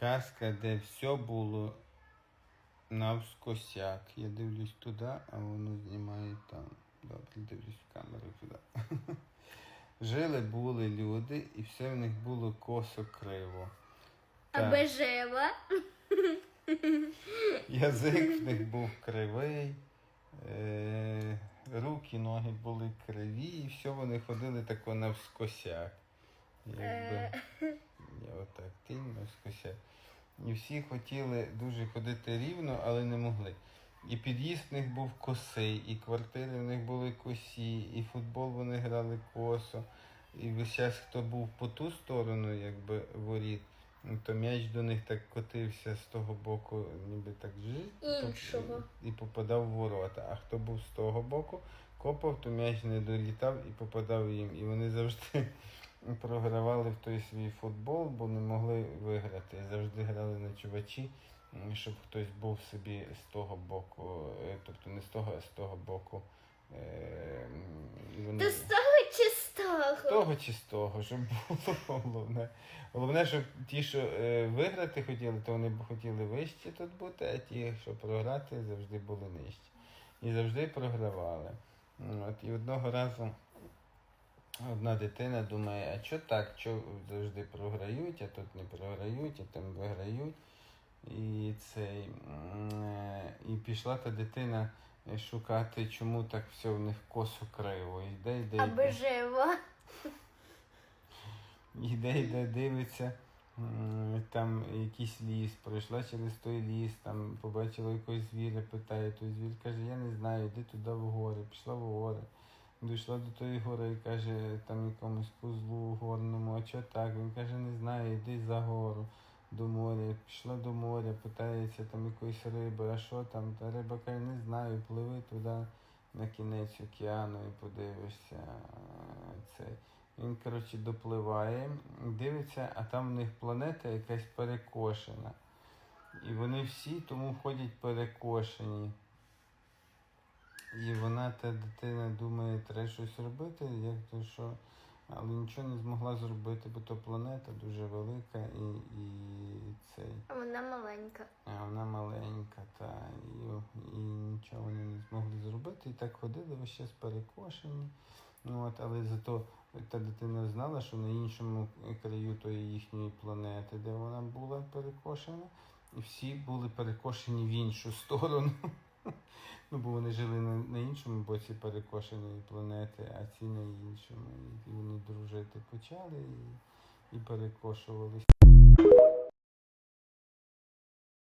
Казка, де все було навскосяк. Я дивлюсь туди, а воно знімає там. Добре, дивлюсь в камеру туди. Жили були люди, і все в них було косо криво. Аби жива. Язик в них був кривий, е, руки, ноги були криві, і все вони ходили тако навскосяк. Якби, я отак, тінь. І всі хотіли дуже ходити рівно, але не могли. І під'їзд в них був косий, і квартири в них були косі, і футбол вони грали косо. І весь час, хто був по ту сторону, якби воріт, то м'яч до них так котився з того боку, ніби так жить. І попадав в ворота. А хто був з того боку, копав, то м'яч не долітав і попадав їм. І вони завжди програвали в той свій футбол, бо не могли виграти. Завжди грали на чувачі, щоб хтось був собі з того боку, е, тобто не з того, а з того боку. е, вони- До з того чи з того? того чи з того, щоб було головне. Головне, щоб ті, що е, виграти хотіли, то вони б хотіли вище тут бути, а ті, що програти, завжди були нижчі. І завжди програвали. От, і одного разу одна дитина думає, а що так, що завжди програють, а тут не програють, а там виграють. І, цей, е, і пішла та дитина шукати, чому так все в них косо криво. Йде, йде, Аби йде. жива. Іде, йде, дивиться, там якийсь ліс, пройшла через той ліс, там побачила якогось звіря, питає, той звір каже, я не знаю, йди туди в гори, пішла в гори. Дійшла до тої гори і каже, там якомусь козлу горному, а що так? Він каже, не знаю, йди за гору до моря. Пішла до моря, питається там якоїсь риби, а що там? Та риба каже, не знаю, пливи туди на кінець океану і подивишся цей. Він, коротше, допливає, дивиться, а там в них планета якась перекошена. І вони всі тому ходять перекошені. І вона, та дитина, думає, треба щось робити, як то що, але нічого не змогла зробити, бо то планета дуже велика і, і цей. А вона маленька. А вона маленька, та і, і нічого вони не змогли зробити. І так ходили весь час перекошені. Ну, от, але зато та дитина знала, що на іншому краю тої їхньої планети, де вона була перекошена, і всі були перекошені в іншу сторону. Ну, бо вони жили на, на іншому боці перекошеної планети, а ці на іншому. І вони дружити почали і, і перекошувалися.